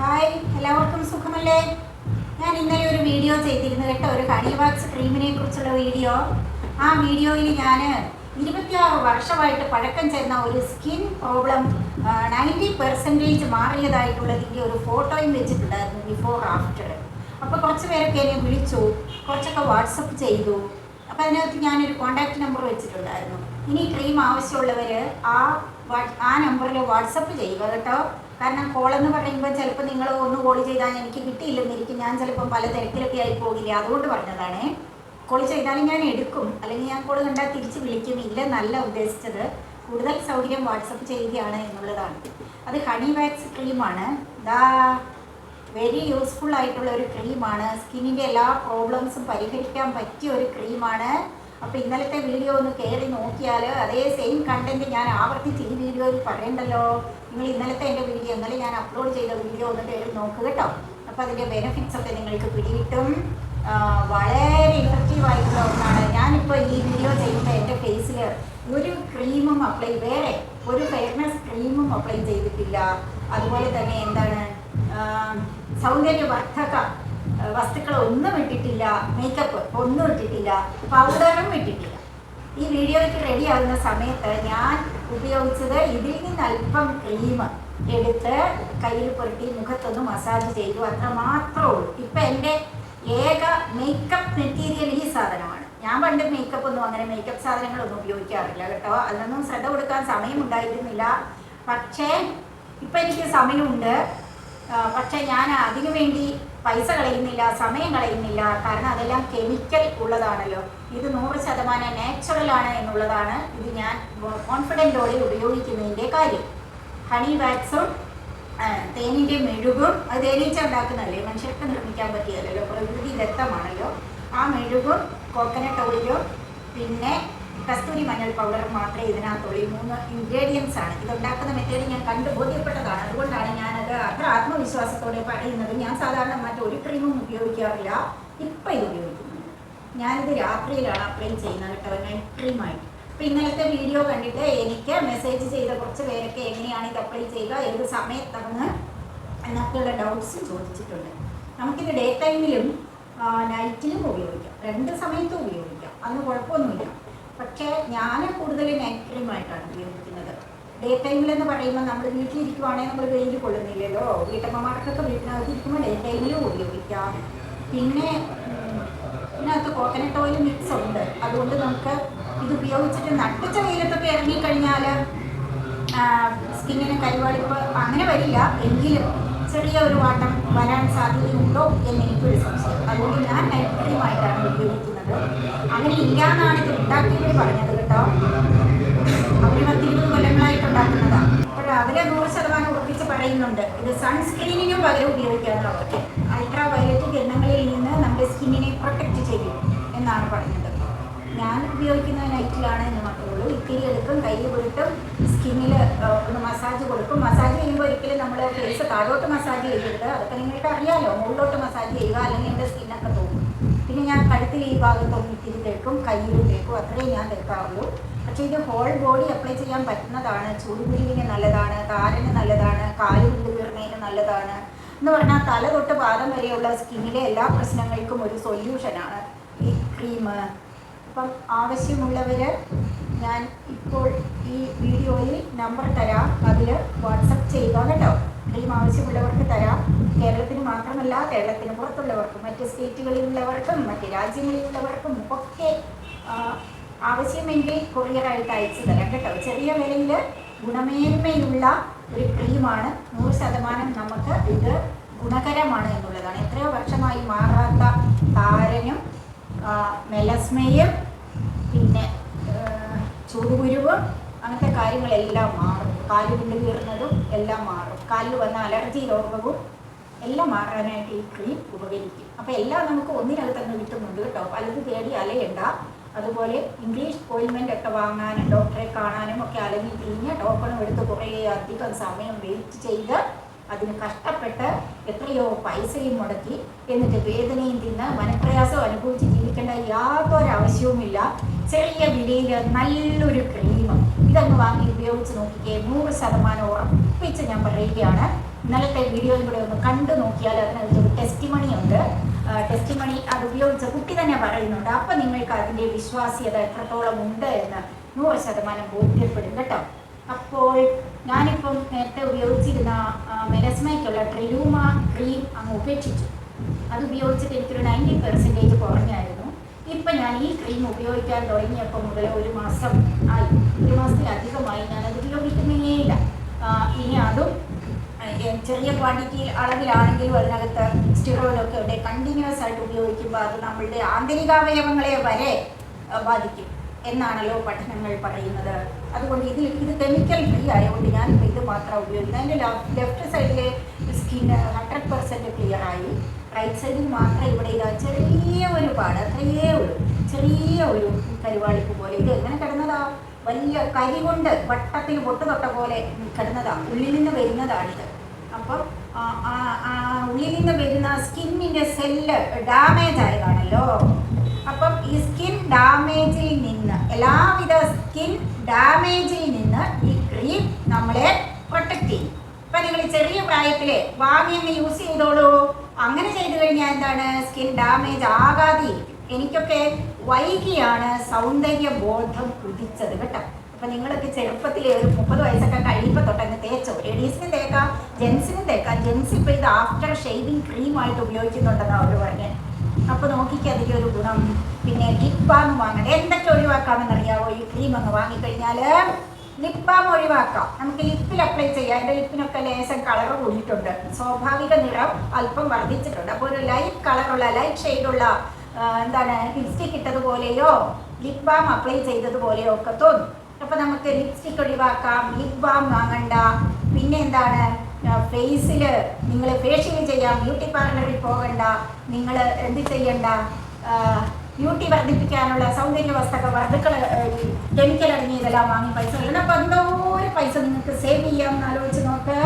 Hi എല്ലാവർക്കും സുഖമല്ലേ? ഞാൻ ഇന്നലെ ഒരു വീഡിയോ ചെയ്തിരുന്നു കേട്ടോ ഒരു ഹണിവാക്സ് ക്രീമിനെ കുറിച്ചുള്ള വീഡിയോ. ആ വീഡിയോയിൽ ഞാൻ ഇരുപത്തിയാറ് വർഷമായിട്ട് പഴക്കം ചെന്ന ഒരു സ്കിൻ പ്രോബ്ലം നയന്റി പെർസെന്റേജ് മാറിയതായിട്ടുള്ളതിന്റെ ഒരു ഫോട്ടോയും വെച്ചിട്ടുണ്ടായിരുന്നു ബിഫോർ ആഫ്റ്റർ. അപ്പോൾ കുറച്ച് പേരൊക്കെ എന്നെ വിളിച്ചു കുറച്ചൊക്കെ വാട്സപ്പ് ചെയ്തു. അപ്പോൾ അതിനകത്ത് ഞാനൊരു കോൺടാക്റ്റ് നമ്പർ വെച്ചിട്ടുണ്ടായിരുന്നു. ഇനി ക്രീം ആവശ്യമുള്ളവർ ആ ആ നമ്പറിൽ വാട്സപ്പ് ചെയ്യുക കേട്ടോ. കാരണം കോൾ എന്ന് പറയുമ്പോൾ ചിലപ്പോൾ നിങ്ങൾ ഒന്ന് കോൾ ചെയ്താൽ എനിക്ക് കിട്ടിയില്ലെന്നിരിക്കും. ഞാൻ ചിലപ്പോൾ പല തിരക്കിലൊക്കെ ആയി പോകില്ല? അതുകൊണ്ട് പറഞ്ഞതാണ്. കോൾ ചെയ്താലും ഞാൻ എടുക്കും. അല്ലെങ്കിൽ ഞാൻ കോൾ കണ്ടാൽ തിരിച്ച് വിളിക്കും. ഇല്ല നല്ല ഉദ്ദേശിച്ചത്. കൂടുതൽ സൗകര്യം വാട്സപ്പ് ചെയ്യുകയാണ് എന്നുള്ളതാണ്. അത് ഹണി വാക്സ് ക്രീമാണ് ദാ വെരി യൂസ്ഫുൾ ആയിട്ടുള്ള ഒരു ക്രീമാണ് സ്കിന്നിന്റെ എല്ലാ പ്രോബ്ലംസും പരിഹരിക്കാൻ പറ്റിയ ഒരു ക്രീമാണ് അപ്പോൾ ഇന്നലത്തെ വീഡിയോ ഒന്ന് കയറി നോക്കിയാൽ അതേ സെയിം കണ്ടന്റ് ഞാൻ ആവർത്തിച്ച് ഈ വീഡിയോയിൽ പറയണ്ടല്ലോ. നിങ്ങൾ ഇന്നലത്തെ എന്റെ വീഡിയോ ഇന്നലെ ഞാൻ അപ്ലോഡ് ചെയ്ത വീഡിയോ ഒന്ന് കയറി നോക്കുക കേട്ടോ. അപ്പോൾ അതിന്റെ ബെനിഫിറ്റ്സ് ഒക്കെ നിങ്ങൾക്ക് പിടികിട്ടും. വളരെ ഇഫക്റ്റീവ് ആയിട്ടുള്ള ഒന്നാണ്. ഞാനിപ്പോൾ ഈ വീഡിയോ ചെയ്യുമ്പോൾ എന്റെ ഫേസിൽ ഒരു ക്രീമും അപ്ലൈ വേറെ ഒരു ഫെയർനെസ് ക്രീമും അപ്ലൈ ചെയ്തിട്ടില്ല. അതുപോലെ തന്നെ എന്താണ്? സൗന്ദര്യവർദ്ധക വസ്തുക്കൾ ഒന്നും ഇട്ടിട്ടില്ല മേക്കപ്പ് ഒന്നും ഇട്ടിട്ടില്ല പൗഡറും ഇട്ടിട്ടില്ല. ഈ വീഡിയോയ്ക്ക് റെഡി ആകുന്ന സമയത്ത് ഞാൻ ഉപയോഗിച്ചത് ഇതിൽ നിന്ന് അല്പം ക്രീം എടുത്ത് കയ്യിൽ പുരട്ടി മുഖത്തൊന്ന് മസാജ് ചെയ്തു. അത്ര മാത്രമേ ഉള്ളൂ. ഇപ്പം എന്റെ ഏക മേക്കപ്പ് മെറ്റീരിയൽ ഈ സാധനമാണ്. ഞാൻ പണ്ട് മേക്കപ്പ് ഒന്നും അങ്ങനെ മേക്കപ്പ് സാധനങ്ങളൊന്നും ഉപയോഗിക്കാറില്ല കേട്ടോ. അതിനൊന്നും ശ്രദ്ധ കൊടുക്കാൻ സമയമുണ്ടായിരുന്നില്ല. പക്ഷേ ഇപ്പം എനിക്ക് സമയമുണ്ട്. പക്ഷേ ഞാൻ അതിനു വേണ്ടി പൈസ കളയുന്നില്ല സമയം കളയുന്നില്ല. കാരണം അതെല്ലാം കെമിക്കൽ ഉള്ളതാണല്ലോ. ഇത് നൂറ് ശതമാനം നാച്ചുറൽ ആണ് എന്നുള്ളതാണ് ഇത് ഞാൻ കോൺഫിഡന്റോടെ ഉപയോഗിക്കുന്നതിന്റെ കാര്യം. ഹണി വാക്സും തേനിന്റെ മെഴുകും അത് തേനീച്ച ഉണ്ടാക്കുന്നതല്ലേ? മനുഷ്യർക്ക് നിർമ്മിക്കാൻ പറ്റിയതല്ലോ പ്രകൃതിദത്തമാണല്ലോ ആ മെഴുകും കോക്കനട്ട് ഓയിലും പിന്നെ കസ്തൂരി മഞ്ഞൾ പൗഡർ മാത്രമേ ഇതിനകത്തുള്ളൂ. ഈ മൂന്ന് ഇൻഗ്രീഡിയൻസ് ആണ്. ഇത് ഉണ്ടാക്കുന്ന മെത്തേഡ് ഞാൻ കണ്ടു ബോധ്യപ്പെട്ടതാണ്. അതുകൊണ്ടാണ് ഞാനത് അത്ര ആത്മവിശ്വാസത്തോടെ പറയുന്നത്. ഞാൻ സാധാരണ മറ്റൊരു ക്രീമും ഉപയോഗിക്കാറില്ല. ഇപ്പം ഇത് ഉപയോഗിക്കുന്നുണ്ട്. ഞാനിത് രാത്രിയിലാണ് അപ്ലൈ ചെയ്യുന്നത് കേട്ടോ. നൈറ്റ് ക്രീമായിട്ട് അപ്പം ഇന്നലത്തെ വീഡിയോ കണ്ടിട്ട് എനിക്ക് മെസ്സേജ് ചെയ്ത കുറച്ച് പേരൊക്കെ എങ്ങനെയാണ് ഇത് അപ്ലൈ ചെയ്യുക ഏത് സമയത്താണ് എന്നൊക്കെയുള്ള ഡൗട്ട്സ് ചോദിച്ചിട്ടുണ്ട്. നമുക്കിത് ഡേ ടൈമിലും നൈറ്റിലും ഉപയോഗിക്കാം. രണ്ട് സമയത്തും ഉപയോഗിക്കാം. അന്ന് കുഴപ്പമൊന്നുമില്ല. പക്ഷേ ഞാൻ കൂടുതൽ നൈറ്റ് ക്രീമായിട്ടാണ് ഉപയോഗിക്കുന്നത് ഡേ ടൈമിൽ എന്ന് പറയുമ്പോൾ നമ്മൾ വീട്ടിലിരിക്കുവാണെങ്കിൽ നമ്മൾ വെയിൽ കൊള്ളുന്നില്ലല്ലോ. വീട്ടമ്മമാർക്കൊക്കെ വീട്ടിനകത്ത് ഇരിക്കുമ്പോൾ ഡേ ടൈമിലും ഉപയോഗിക്കാം. പിന്നെ ഇതിനകത്ത് കോക്കനട്ട് ഓയിൽ മിക്സ് ഉണ്ട്. അതുകൊണ്ട് നമുക്ക് ഇത് ഉപയോഗിച്ചിട്ട് നട്ടുച്ച വെയിലത്തൊക്കെ ഇറങ്ങിക്കഴിഞ്ഞാൽ സ്കിന്നിന് കരുവാളിപ്പ് അങ്ങനെ വരില്ല. എങ്കിലും ചെറിയ ഒരു വാട്ടം വരാൻ സാധ്യതയുണ്ടോ എന്ന് എനിക്കൊരു സംശയം. അതുകൊണ്ട് ഞാൻ നൈറ്റ് ക്രീമായിട്ടാണ് ഉപയോഗിക്കുന്നത്. അങ്ങനെ ഇല്ലാന്നാണ് ഇത് ഉണ്ടാക്കിയവർ പറഞ്ഞത് കേട്ടോ. അവർ പത്തിരുപത് കൊല്ലങ്ങളായിട്ട് ഉണ്ടാക്കുന്നതാണ് അപ്പോൾ അവരെ നൂറ് ശതമാനം ഉറപ്പിച്ച് പറയുന്നുണ്ട്. ഇത് സൺസ്ക്രീനിനും പകരം ഉപയോഗിക്കാറുള്ളത് അൾട്രാ വയലറ്റ് കിരണങ്ങളിൽ നിന്ന് നമ്മുടെ സ്കിന്നിനെ പ്രൊട്ടക്റ്റ് ചെയ്യും എന്നാണ് പറയുന്നത്. ഞാൻ ഉപയോഗിക്കുന്ന നൈറ്റിലാണ് എന്ന് മാത്രമേ ഉള്ളൂ. ഇത്തിരി എടുക്കും കൈ പുരട്ടും സ്കിന്നിൽ ഒന്ന് മസാജ് കൊടുക്കും. മസാജ് ചെയ്യുമ്പോൾ ഒരിക്കലും നമ്മൾ ഫേസ് താഴോട്ട് മസാജ് ചെയ്യരുത്. അതൊക്കെ നിങ്ങൾക്ക് അറിയാമല്ലോ മുകളിലോട്ട് മസാജ് ചെയ്യുക അല്ലെങ്കിൽ എന്റെ സ്കിന്നൊക്കെ തോന്നും പിന്നെ ഞാൻ കഴുത്തിൽ ഈ ഭാഗത്തൊന്നും ഇത്തിരി തേക്കും കയ്യിലും തേക്കും അത്രയും ഞാൻ തേക്കാറുള്ളൂ പക്ഷേ ഇത് ഹോൾ ബോഡി അപ്ലൈ ചെയ്യാൻ പറ്റുന്നതാണ്. ചൂടുപിരിവിന് നല്ലതാണ് താരന് നല്ലതാണ് കാലുകൊണ്ട് വീർന്നതിന് നല്ലതാണ് എന്ന് പറഞ്ഞാൽ തല തൊട്ട് പാദം വരെയുള്ള സ്കിന്നിലെ എല്ലാ പ്രശ്നങ്ങൾക്കും ഒരു സൊല്യൂഷനാണ് ഈ ക്രീം അപ്പം ആവശ്യമുള്ളവർ ഞാൻ ഇപ്പോൾ ഈ വീഡിയോയിൽ നമ്പർ തരാം. അതിൽ വാട്സപ്പ് ചെയ്യുക കേട്ടോ. ക്രീം ആവശ്യമുള്ളവർക്ക് തരാം. കേരളത്തിന് മാത്രമല്ല കേരളത്തിന് പുറത്തുള്ളവർക്കും മറ്റ് സ്റ്റേറ്റുകളിലുള്ളവർക്കും മറ്റ് രാജ്യങ്ങളിലുള്ളവർക്കും ഒക്കെ ആവശ്യമെങ്കിൽ കൊറിയറായിട്ട് അയച്ചു തരാം കേട്ടോ. ചെറിയ വിലയിൽ ഗുണമേന്മയുള്ള ഒരു ക്രീമാണ്. നൂറ് ശതമാനം നമുക്ക് ഇത് ഗുണകരമാണ് എന്നുള്ളതാണ്. എത്രയോ വർഷമായി മാറാത്ത താരനും മെലസ്മയും പിന്നെ ചൂടുകുരുവും അങ്ങനത്തെ കാര്യങ്ങളെല്ലാം മാറും. കാൽ കൊണ്ട് വീറുന്നതും എല്ലാം മാറും. കാലിൽ വന്ന അലർജി രോഗവും എല്ലാം മാറാനായിട്ട് ഈ ക്രീം ഉപകരിക്കും. അപ്പോൾ എല്ലാം നമുക്ക് ഒന്നിനകത്ത് അങ്ങ് കിട്ടുന്നുണ്ട് കേട്ടോ. പലത് തേടി അലയണ്ട. അതുപോലെ ഇംഗ്ലീഷ് പോയിന്റ്മെന്റ് ഒക്കെ വാങ്ങാനും ഡോക്ടറെ കാണാനും ഒക്കെ അലങ്ങി തിരിഞ്ഞ് ടോക്കണും എടുത്ത് കുറേ അധികം സമയം വെയിറ്റ് ചെയ്ത് അതിന് കഷ്ടപ്പെട്ട് എത്രയോ പൈസയും മുടക്കി എന്നിട്ട് വേദനയും തിന്ന് മനപ്രയാസം അനുഭവിച്ച് ജീവിക്കേണ്ട യാതൊരു ആവശ്യവുമില്ല. ചെറിയ വിലയിൽ നല്ലൊരു ക്രീം ഇതങ്ങ് വാങ്ങി ഉപയോഗിച്ച് നോക്കിക്കേ. നൂറ് ശതമാനം ഉറപ്പിച്ച് ഞാൻ പറയുകയാണ്. ഇന്നലത്തെ വീഡിയോയിൽ കൂടെ ഒന്ന് കണ്ടു നോക്കിയാൽ അതിനകത്തൊരു ടെസ്റ്റിമണി ഉണ്ട്. ടെസ്റ്റിമണി അത് ഉപയോഗിച്ച കുട്ടി തന്നെ പറയുന്നുണ്ട്. അപ്പം നിങ്ങൾക്ക് അതിന്റെ വിശ്വാസ്യത എത്രത്തോളം ഉണ്ട് എന്ന് നൂറ് ശതമാനം ബോധ്യപ്പെടും കേട്ടോ. അപ്പോൾ ഞാനിപ്പം നേരത്തെ ഉപയോഗിച്ചിരുന്ന മെലസ്മയ്ക്കുള്ള ട്രിലൂമ ക്രീം അങ്ങ് ഉപേക്ഷിച്ചു. അത് ഉപയോഗിച്ചിട്ട് എനിക്കൊരു നയന്റി പെർസെന്റേജ് കുറഞ്ഞായിരുന്നു. ഇപ്പം ഞാൻ ഈ ക്രീം ഉപയോഗിക്കാൻ തുടങ്ങിയപ്പോൾ മുതൽ ഒരു മാസം ആയി. ഒരു മാസത്തിലധികമായി ഞാനത് ഉപയോഗിക്കുന്നേയില്ല ഇനി അതും ചെറിയ ക്വാണ്ടിറ്റി അളവിലാണെങ്കിലും അതിനകത്ത് സ്റ്റിറോയിലൊക്കെ ഇവിടെ കണ്ടിന്യൂസ് ആയിട്ട് ഉപയോഗിക്കുമ്പോൾ അത് നമ്മളുടെ ആന്തരികാവയവങ്ങളെ വരെ ബാധിക്കും എന്നാണല്ലോ പഠനങ്ങൾ പറയുന്നത്. അതുകൊണ്ട് ഇതിൽ ഇത് കെമിക്കൽ ഫ്രീ ആയതുകൊണ്ട് ഞാൻ ഇത് മാത്രം ഉപയോഗിക്കുന്നത് അതിന്റെ ലെഫ്റ്റ് സൈഡിലെ സ്കിൻ ഹൺഡ്രഡ് പെർസെന്റ് ക്ലിയർ ആയി. റൈറ്റ് സൈഡിൽ മാത്രം ഇവിടെ ഇതാ ചെറിയ ഒരു പാട് അത്രയേ ഉള്ളൂ. ചെറിയ ഒരു കരുവാളിപ്പ് പോലെ. ഇത് എങ്ങനെ കിടന്നതാ? വലിയ കരി കൊണ്ട് വട്ടത്തിൽ പൊട്ട് തൊട്ട പോലെ കിടന്നതാണ് ഉള്ളിൽ നിന്ന് വരുന്നതാണിത്. അപ്പം ഉള്ളിൽ നിന്ന് വരുന്ന സ്കിന്നിന്റെ സെല്ല് ഡാമേജ് ആയതാണല്ലോ അപ്പം ഈ സ്കിൻ ഡാമേജിൽ നിന്ന് എല്ലാവിധ സ്കിൻ ഡാമേജിൽ നിന്ന് ഈ ക്രീം നമ്മളെ പ്രൊട്ടക്റ്റ് ചെയ്യും. ഇപ്പം നിങ്ങൾ ചെറിയ പ്രായത്തിൽ വാങ്ങി അങ്ങ് യൂസ് ചെയ്തോളൂ. അങ്ങനെ ചെയ്തു കഴിഞ്ഞാൽ എന്താണ്? സ്കിൻ ഡാമേജ് ആകാതെ എനിക്കൊക്കെ വൈകിയാണ് സൗന്ദര്യ ബോധം ഉദിച്ചത് കേട്ടോ. അപ്പൊ നിങ്ങളൊക്കെ ചെറുപ്പത്തിൽ ഒരു മുപ്പത് വയസ്സൊക്കെ കഴിയുമ്പോൾ തൊട്ടങ്ങ് തേച്ചോ? ലേഡീസിനും തേക്കാം ജെൻസിനും തേക്കാം. ജെൻസ് ഇപ്പൊ ഇത് ആഫ്റ്റർ ഷേവിങ് ക്രീമായിട്ട് ഉപയോഗിക്കുന്നുണ്ടെന്നാണ് അവർ പറഞ്ഞത് അപ്പൊ നോക്കിക്ക് അതിന്റെ ഒരു ഗുണം. പിന്നെ ലിപ് ബാം വാങ്ങണം. എന്തൊക്കെ ഒഴിവാക്കാമെന്ന് അറിയാവോ ഈ ക്രീം അങ്ങ് വാങ്ങിക്കഴിഞ്ഞാൽ ലിപ് ബാം ഒഴിവാക്കാം. നമുക്ക് ലിപ്പിൽ അപ്ലൈ ചെയ്യാം. എന്റെ ലിപ്പിനൊക്കെ ലേശം കളർ കൂടിയിട്ടുണ്ട്. സ്വാഭാവിക നിറം അല്പം വർദ്ധിച്ചിട്ടുണ്ട്. അപ്പോൾ ഒരു ലൈറ്റ് കളറുള്ള ലൈറ്റ് ഷെയ്ഡുള്ള എന്താണ് ലിപ്സ്റ്റിക് ഇട്ടതുപോലെയോ ലിപ് ബാം അപ്ലൈ ചെയ്തതുപോലെയോ ഒക്കെ തോന്നും. അപ്പോൾ നമുക്ക് ലിപ്സ്റ്റിക് ഒഴിവാക്കാം ലിപ് ബാം വാങ്ങണ്ട. പിന്നെ എന്താണ്? ഫേസിൽ നിങ്ങൾ ഫേഷ്യൽ ചെയ്യാം ബ്യൂട്ടി പാർലറിൽ പോകണ്ട. നിങ്ങൾ എന്ത് ചെയ്യണ്ട? ബ്യൂട്ടി വർദ്ധിപ്പിക്കാനുള്ള സൗന്ദര്യ വസ്തുക്ക വർദ്ധുക്കൾ കെമിക്കൽ അടങ്ങിയതെല്ലാം വാങ്ങി പൈസ കളയണം അപ്പോൾ എന്തോരം പൈസ നിങ്ങൾക്ക് സേവ് ചെയ്യാം എന്ന് ആലോചിച്ച് നോക്ക്.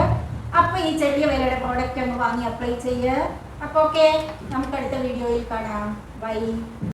അപ്പോൾ ഈ ചെറിയ വിലയുടെ പ്രോഡക്റ്റ് ഒന്ന് വാങ്ങി അപ്ലൈ ചെയ്യുക അപ്പോൾ ഓക്കെ നമുക്ക് അടുത്ത വീഡിയോയിൽ കാണാം. ബൈ